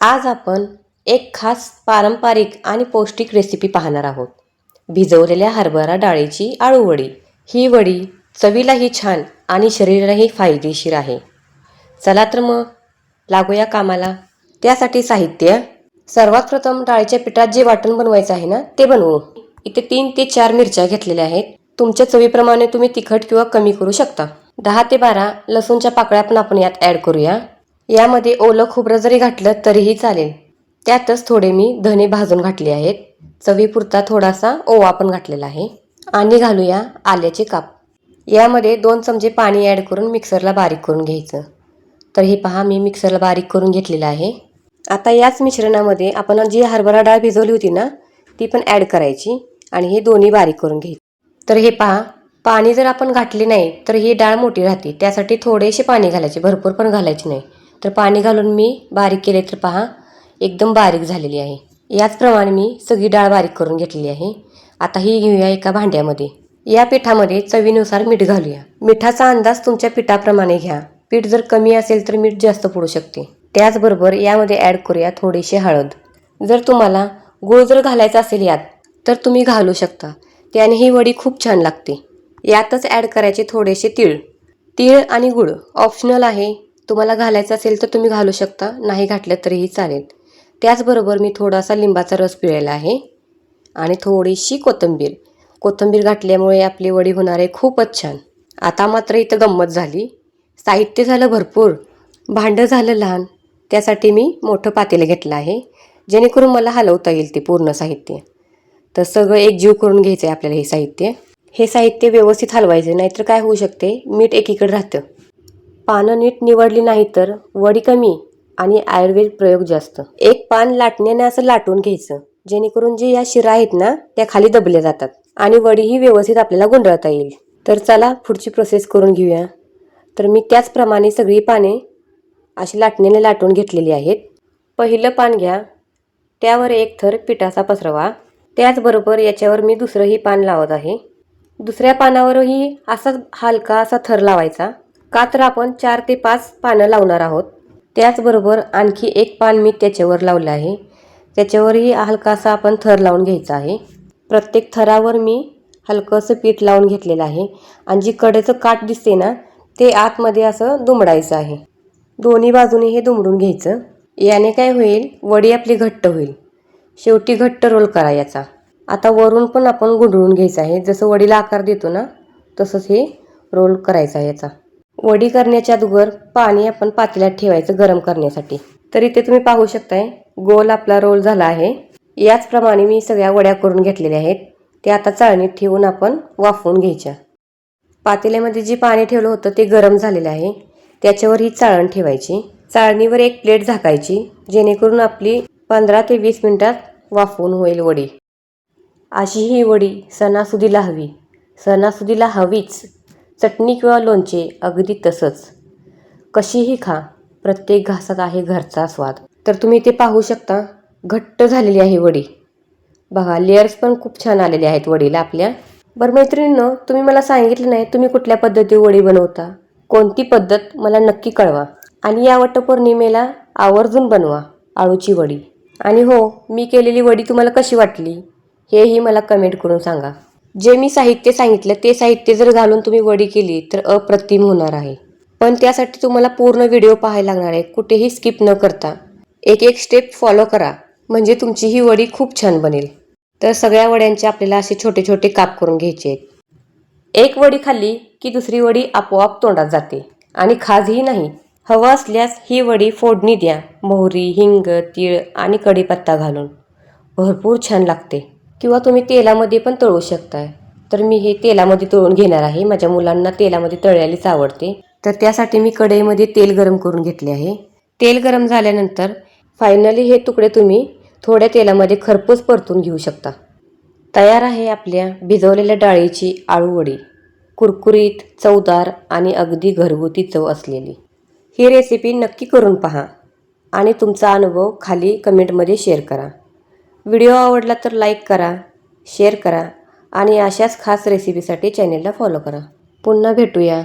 आज आपण एक खास पारंपरिक आणि पौष्टिक रेसिपी पाहणार आहोत. भिजवलेल्या हरभरा डाळीची आळूवडी ही वडी चवीलाही छान आणि शरीरालाही फायदेशीर आहे. चला तर मग लागूया कामाला. त्यासाठी साहित्य. सर्वात प्रथम डाळीच्या पिठात जे वाटण बनवायचं आहे ना ते बनवू. इथे तीन ते चार मिरच्या घेतलेल्या आहेत. तुमच्या चवीप्रमाणे तुम्ही तिखट किंवा कमी करू शकता. दहा ते बारा लसूणच्या पाकळ्या पण आपण यात ॲड करूया. यामध्ये ओलं खोबरं जरी घातलं तरीही चालेल. त्यातच थोडे मी धने भाजून घातले आहेत. चवीपुरता थोडासा ओवा पण घातलेला आहे. आणि घालूया आल्याचे काप. यामध्ये दोन चमचे पाणी ॲड करून मिक्सरला बारीक करून घ्यायचं. तर हे पहा मी मिक्सरला बारीक करून घेतलेलं आहे. आता याच मिश्रणामध्ये आपण जी हरभरा डाळ भिजवली होती ना ती पण ॲड करायची आणि हे दोन्ही बारीक करून घ्यायची. तर हे पहा पाणी जर आपण घातले नाही तर ही डाळ मोठी राहते. त्यासाठी थोडेसे पाणी घालायचे भरपूर पण घालायचे नाही. तर पाणी घालून मी बारीक केले तर पहा एकदम बारीक झालेली आहे. याचप्रमाणे मी सगळी डाळ बारीक करून घेतलेली आहे. आता ही घेऊया एका भांड्यामध्ये. या पिठामध्ये चवीनुसार मीठ घालूया. मिठाचा अंदाज तुमच्या पिठाप्रमाणे घ्या. पीठ जर कमी असेल तर मीठ जास्त पडू शकते. त्याचबरोबर यामध्ये ॲड करूया थोडीशी हळद. जर तुम्हाला गूळ जर घालायचा असेल यात तर तुम्ही घालू शकता. त्याने ही वडी खूप छान लागते. यातच ॲड करायचे थोडेसे तीळ. तीळ आणि गुळ. ऑप्शनल आहे. तुम्हाला घालायचं असेल तर तुम्ही घालू शकता नाही घातलं तरीही चालेल. त्याचबरोबर मी थोडासा लिंबाचा रस पिळलेला आहे आणि थोडीशी कोथिंबीर. कोथिंबीर घातल्यामुळे आपली वडी होणार आहे खूपच छान. आता मात्र इथं गंमत झाली. साहित्य झालं भरपूर भांडं झालं लहान. त्यासाठी मी मोठं पातेलं घेतलं आहे जेणेकरून मला हलवता येईल ते पूर्ण साहित्य. तर सगळं एकजीव करून घ्यायचं आहे आपल्याला हे साहित्य. हे साहित्य व्यवस्थित हलवायचं नाहीतर काय होऊ शकते? मीठ एकीकडे राहतं. पानं नीट निवडली नाही तर वडी कमी आणि आयुर्वेद प्रयोग जास्त. एक पान लाटण्याने असं लाटून घ्यायचं जेणेकरून जे या शिरा आहेत ना त्या खाली दबल्या जातात आणि वडीही व्यवस्थित आपल्याला गुंडळता येईल. तर चला पुढची प्रोसेस करून घेऊया. तर मी त्याचप्रमाणे सगळी पाने अशी लाटण्याने लाटून घेतलेली आहेत. पहिलं पान घ्या त्यावर एक थर पिठाचा पसरवा. त्याचबरोबर याच्यावर मी दुसरंही पान लावत आहे. दुसऱ्या पानावरही असाच हलका असा थर लावायचा. का तर आपण चार ते पाच पानं लावणार आहोत. त्याचबरोबर आणखी एक पान मी त्याच्यावर लावलं आहे. त्याच्यावरही हलकासा आपण थर लावून घ्यायचा आहे. प्रत्येक थरावर मी हलकंसं पीठ लावून घेतलेलं आहे आणि जी कडेचं काठ दिसते ना ते आतमध्ये असं दुमडायचं आहे. दोन्ही बाजूने हे दुमडून घ्यायचं. याने काय होईल? वडी आपली घट्ट होईल. शेवटी घट्ट रोल करा याचा. आता वरून पण आपण गुंडळून घ्यायचं आहे. जसं वडीला आकार देतो ना तसंच हे रोल करायचा याचा. वडी करण्याच्या अगोदर पाणी आपण पातेल्यात ठेवायचं गरम करण्यासाठी. तर इथे तुम्ही पाहू शकताय गोल आपला रोल झाला आहे. याचप्रमाणे मी सगळ्या वड्या करून घेतलेल्या आहेत. त्या आता चाळणीत ठेवून आपण वाफवून घ्यायच्या. पातेल्यामध्ये जे पाणी ठेवलं होतं ते गरम झालेलं आहे. त्याच्यावर ही चाळण ठेवायची. चाळणीवर एक प्लेट झाकायची जेणेकरून आपली पंधरा ते वीस मिनिटात वाफवून होईल वडी. अशी ही वडी सणासुदीला हवी. सणासुदीला हवीच. चटणी किंवा लोणचे अगदी तसंच. कशीही खा. प्रत्येक घासात आहे घरचा स्वाद. तर तुम्ही ते पाहू शकता घट्ट झालेली आहे वडी. बघा लेयर्स पण खूप छान आलेले आहेत वडीला आपल्या. बरं मैत्रिणीनं तुम्ही मला सांगितलं नाही तुम्ही कुठल्या पद्धती वडी बनवता? कोणती पद्धत मला नक्की कळवा. आणि या वटपौर्णिमेला आवर्जून बनवा आळूची वडी. आणि हो मी केलेली वडी तुम्हाला कशी वाटली हेही मला कमेंट करून सांगा. जे मी साहित्य सांगितलं ते साहित्य जर घालून तुम्ही वडी केली तर अप्रतिम होणार आहे. पण त्यासाठी तुम्हाला पूर्ण व्हिडिओ पाहायला लागणार आहे. कुठेही स्किप न करता एक एक स्टेप फॉलो करा. म्हणजे तुमची ही वडी खूप छान बनेल. तर सगळ्या वड्यांचे आपल्याला असे छोटे छोटे काप करून घ्यायचे आहेत. एक वडी खाल्ली की दुसरी वडी आपोआप तोंडात जाते. आणि खाजही नाही. हवं असल्यास ही वडी फोडणी द्या. मोहरी हिंग तीळ आणि कढीपत्ता घालून. भरपूर छान लागते. किंवा तुम्ही तेलामध्ये पण तळू शकताय. तर मी हे तेलामध्ये तळून घेणार आहे. माझ्या मुलांना तेलामध्ये तळलेलीच आवडते. तर त्यासाठी मी कढईमध्ये तेल गरम करून घेतले आहे. तेल गरम झाल्यानंतर फायनली हे तुकडे तुम्ही थोड्या तेलामध्ये खरपूस परतून घेऊ शकता. तयार आहे आपल्या भिजवलेल्या डाळीची आळूवडी कुरकुरीत चवदार आणि अगदी घरगुती चव असलेली. ही रेसिपी नक्की करून पहा आणि तुमचा अनुभव खाली कमेंटमध्ये शेअर करा. व्हिडिओ आवडला तर लाईक करा शेअर करा आणि अशाच खास रेसिपीसाठी चॅनेलला फॉलो करा. पुन्हा भेटूया.